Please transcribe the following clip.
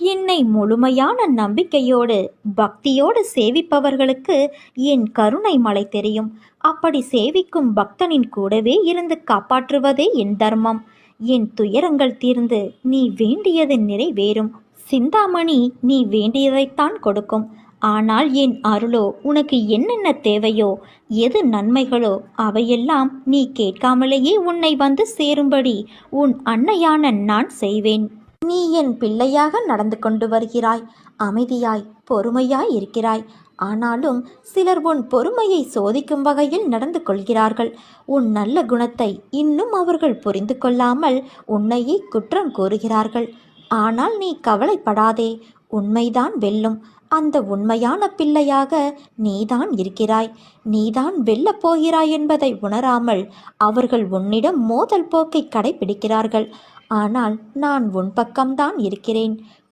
என்னை முழுமையான நம்பிக்கையோடு பக்தியோடு சேவிப்பவர்களுக்கு என் கருணை மலை தெரியும். அப்படி சேவிக்கும் பக்தனின் கூடவே இருந்து காப்பாற்றுவதே என் தர்மம். என் துயரங்கள் தீர்ந்து நீ வேண்டியது நிறைவேறும். சிந்தாமணி நீ வேண்டியதைத்தான் கொடுக்கும். ஆனால் என் அருளோ உனக்கு என்னென்ன தேவையோ எது நன்மைகளோ அவையெல்லாம் நீ கேட்காமலேயே உன்னை வந்து சேரும்படி உன் அன்னையான நான் செய்வேன். நீ என் பிள்ளையாக நடந்து கொண்டு வருகிறாய். அமைதியாய் பொறுமையாய் இருக்கிறாய். ஆனாலும் சிலர் உன் பொறுமையை சோதிக்கும் வகையில் நடந்து கொள்கிறார்கள். உன் நல்ல குணத்தை இன்னும் அவர்கள் புரிந்து கொள்ளாமல் உன்னையே குற்றம் கூறுகிறார்கள். ஆனால் நீ கவலைப்படாதே. உண்மைதான் வெல்லும். அந்த உண்மையான பிள்ளையாக நீதான் இருக்கிறாய். நீதான் வெல்லப் போகிறாய் என்பதை உணராமல் அவர்கள் உன்னிடம் மோதல் போக்கை கடைபிடிக்கிறார்கள். ஆனால் நான் உன் பக்கம்தான் இருக்கிறேன்.